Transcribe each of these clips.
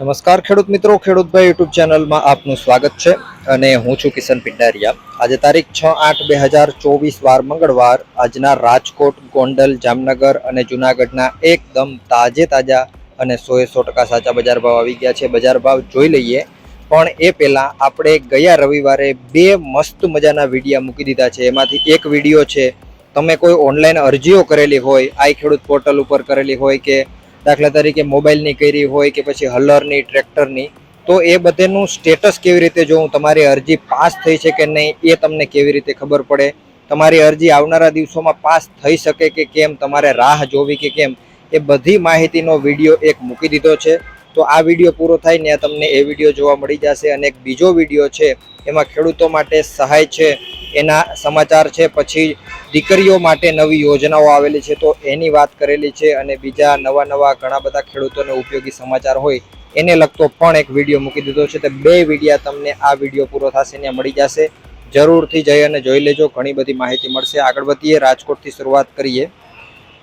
નમસ્કાર ખેડૂત મિત્રો ખેડૂતભાઈ યુટ્યુબ ચેનલમાં આપનું સ્વાગત છે અને હું છું કિશન પિંડારિયા. આજે તારીખ છ આઠ બે હજાર ચોવીસ વાર મંગળવાર આજના રાજકોટ, ગોંડલ, જામનગર અને જુનાગઢના એકદમ તાજે તાજા અને સોએ સો ટકા સાચા બજાર ભાવ આવી ગયા છે. બજાર ભાવ જોઈ લઈએ. પણ એ પહેલાં આપણે ગયા રવિવારે બે મસ્ત મજાના વિડીયા મૂકી દીધા છે. એમાંથી એક વીડિયો છે, તમે કોઈ ઓનલાઈન અરજીઓ કરેલી હોય, આઈ ખેડૂત પોર્ટલ ઉપર કરેલી હોય કે દાખલા તરીકે મોબાઈલની કરી હોય કે પછી હલરની, ટ્રેક્ટરની, તો એ બધેનું સ્ટેટસ કેવી રીતે જોવું તમારી અરજી પાસ થઈ છે કે નહીં, એ તમને કેવી રીતે ખબર પડે? તમારી અરજી આવનારા દિવસોમાં પાસ થઈ શકે કે કેમ? તમારે રાહ જોવી કે કેમ? એ બધી માહિતીનો વીડિયો એક મૂકી દીધો છે. તો આ વીડિયો પૂરો થાય ને તમને એ વીડિયો જોવા મળી જશે અને એક બીજો વીડિયો છે, એમાં ખેડૂતો માટે સહાય છે, એના સમાચાર છે, પછી દીકરીઓ માટે નવી યોજનાઓ આવેલી છે, તો એની વાત કરેલી છે અને બીજા નવા નવા ઘણા બધા ખેડૂતોને ઉપયોગી સમાચાર હોય એને લગતો પણ એક વીડિયો મૂકી દીધો છે, તો બે વિડીયા તમને આ વીડિયો પૂરો થશે ને મળી જશે. જરૂરથી જઈ અને જોઈ લેજો, ઘણી બધી માહિતી મળશે. આગળ વધીએ, રાજકોટથી શરૂઆત કરીએ.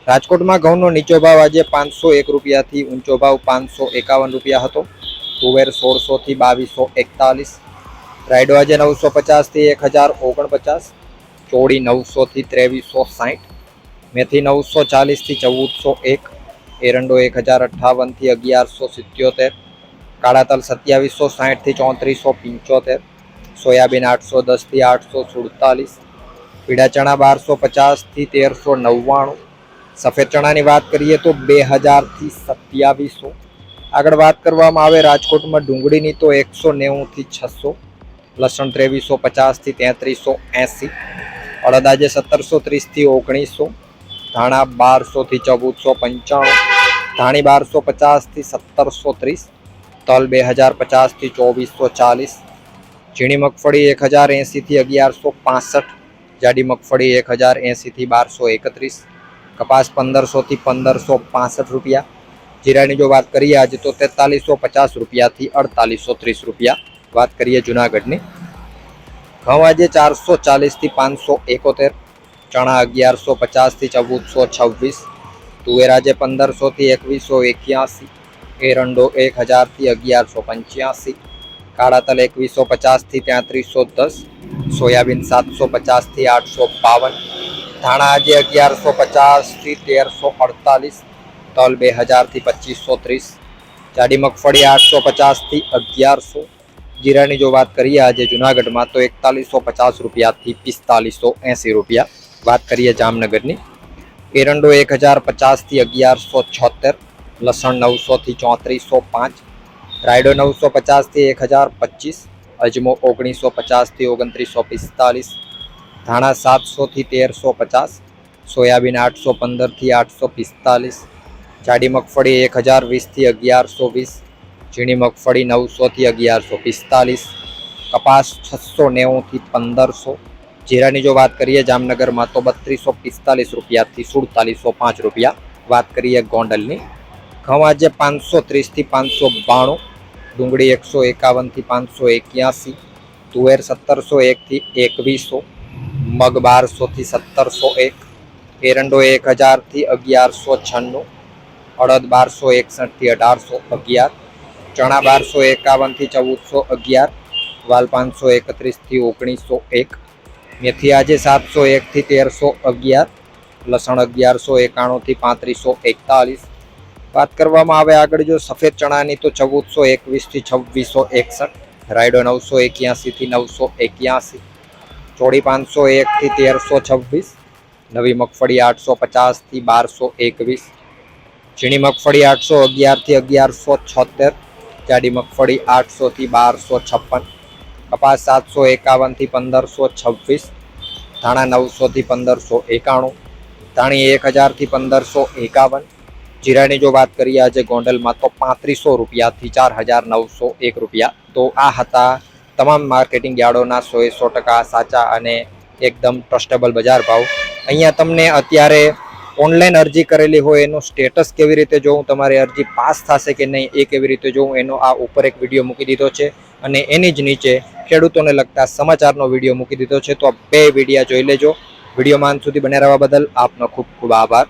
રાજકોટમાં ઘઉંનો નીચો ભાવ આજે પાંચસો એક રૂપિયાથી ઊંચો ભાવ પાંચસો એકાવન રૂપિયા હતો. તુવેર સોળસોથી બાવીસો એકતાલીસ, રાયડો આજે નવસો પચાસથી એક હજાર ઓગણપચાસ, ચોળી નવસોથી ત્રેવીસો સાઠ મેથી નવસો ચાલીસથી ચૌદસો એક, એરંડો એક હજાર અઠ્ઠાવનથી અગિયારસો સિત્યોતેર, કાળા તલ સત્યાવીસો સાઠથી ચોત્રીસો પંચોતેર, સોયાબીન આઠસો દસથી આઠસો સુડતાલીસ, પીળા ચણા બારસો પચાસથી તેરસો નવ્વાણું સફેદ ચણાની વાત કરીએ તો બે હજારથી સત્યાવીસો આગળ વાત કરવામાં આવે રાજકોટમાં ડુંગળીની તો એકસો નેવુંથી છસો, લસણ ત્રેવીસો પચાસથી તેત્રીસો એંસી, અડદ આજે સત્તરસો ત્રીસથી ઓગણીસો, ધાણા બારસોથી ચૌદસો પંચાણું, ધાણી બારસો પચાસથી સત્તરસો ત્રીસ, તલ બે હજાર પચાસથી ચોવીસો ચાલીસ, ઝીણી મગફળી એક હજાર એંસીથી અગિયારસો પાસઠ, જાડી મગફળી એક હજાર એંસીથી બારસો એકત્રીસ કપાસ પંદરસોથી પંદરસો પાસઠ રૂપિયા. જીરાની જો વાત કરીએ આજે તો તેતાલીસો પચાસ રૂપિયાથી અડતાલીસો ત્રીસ રૂપિયા વાત કરીએ જુનાગઢની. ઘઉં આજે ચારસો ચાલીસથી પાંચસો એકોતેર, ચણા અગિયારસો પચાસથી ચૌદસો છવ્વીસ, તુવેર આજે પંદરસોથી એકવીસો એક્યાસી, એરંડો એક હજારથી અગિયારસો પંચ્યાસી, કાળા તલ એકવીસો પચાસથી તેત્રીસો દસ, સોયાબીન સાતસો પચાસથી આઠસો બાવન ધાણા આજે અગિયારસો પચાસથી તેરસો અડતાલીસ તલ બે હજારથી પચીસો ત્રીસ જાડી મગફળી આઠસો પચાસથી અગિયારસો જીરાની જો વાત કરીએ આજે જુનાગઢમાં તો એકતાલીસો પચાસ રૂપિયાથી પિસ્તાલીસો એંસી રૂપિયા વાત કરીએ જામનગરની એરંડો એક હજાર પચાસથી અગિયારસો છોતેર લસણ નવસોથી ચોત્રીસો પાંચ રાયડો નવસો પચાસથી એક હજાર પચીસ અજમો ઓગણીસો પચાસથી ઓગણત્રીસો પિસ્તાલીસ ધાણા સાતસોથી તેરસો પચાસ, સોયાબીન આઠસો પંદરથી આઠસો પિસ્તાલીસ, જાડી મગફળી એક હજાર વીસથી અગિયારસો વીસ, ઝીણી મગફળી નવસોથી અગિયારસો પિસ્તાલીસ, કપાસ છસો નેવુંથી પંદરસો, જીરાની જો વાત કરીએ જામનગરમાં તો બત્રીસો પિસ્તાલીસ રૂપિયાથી સુડતાલીસો પાંચ રૂપિયા વાત કરીએ ગોંડલની. ઘઉં આજે પાંચસો ત્રીસથી પાંચસો બાણું, ડુંગળી એકસો એકાવનથી પાંચસો એક્યાસી, તુવેર સત્તરસો એકથી એકવીસો મગ બારસોથી સત્તરસો એક, એરંડો એક હજારથી અગિયારસો છન્નું, અડદ બારસો એકસઠથી અઢારસો અગિયાર, ચણા બારસો એકાવનથી ચૌદસો અગિયાર, વાલ પાંચસો એકત્રીસથી ઓગણીસો એક, મેથી આજે સાતસો એકથી તેરસો અગિયાર, લસણ અગિયારસો એકાણુંથી પાંત્રીસો એકતાલીસ. વાત કરવામાં આવે આગળ જો સફેદ ચણાની તો ચૌદસો એકવીસથી છવ્વીસો એકસઠ, રાયડો નવસો એક્યાસીથી નવસો એક્યાસી ચોળી પાંચસો એકથી તેરસો છવ્વીસ, નવી મગફળી આઠસો પચાસથી બારસો એકવીસ, ઝીણી મગફળી આઠસો અગિયારથી અગિયારસો છોતેર, જાડી મગફળી આઠસોથી બારસો છપ્પન, કપાસ સાતસો એકાવનથી પંદરસો છવ્વીસ, ધાણા નવસોથી પંદરસો એકાણું, ધાણી એક હજારથી પંદરસો એકાવન, જીરાની જો વાત કરીએ આજે ગોંડલમાં તો પાંત્રીસો રૂપિયાથી ચાર હજાર નવસો એક રૂપિયા. તો આ હતા તમામ માર્કેટિંગ યાર્ડોના સોએ સો ટકા સાચા અને એકદમ ટ્રસ્ટેબલ બજાર ભાવ. અહીંયા તમને અત્યારે ઓનલાઈન અરજી કરેલી હોય એનું સ્ટેટસ કેવી રીતે જોઉં તમારી અરજી પાસ થશે કે નહીં, એ કેવી રીતે જોઉં એનો આ ઉપર એક વીડિયો મૂકી દીધો છે. અને એની જ નીચે ખેડૂતોને લગતા સમાચારનો વીડિયો મૂકી દીધો છે. તો બે વિડીયા જોઈ લેજો. વિડીયોમાં અંત સુધી બને રહેવા બદલ આપનો ખૂબ ખૂબ આભાર.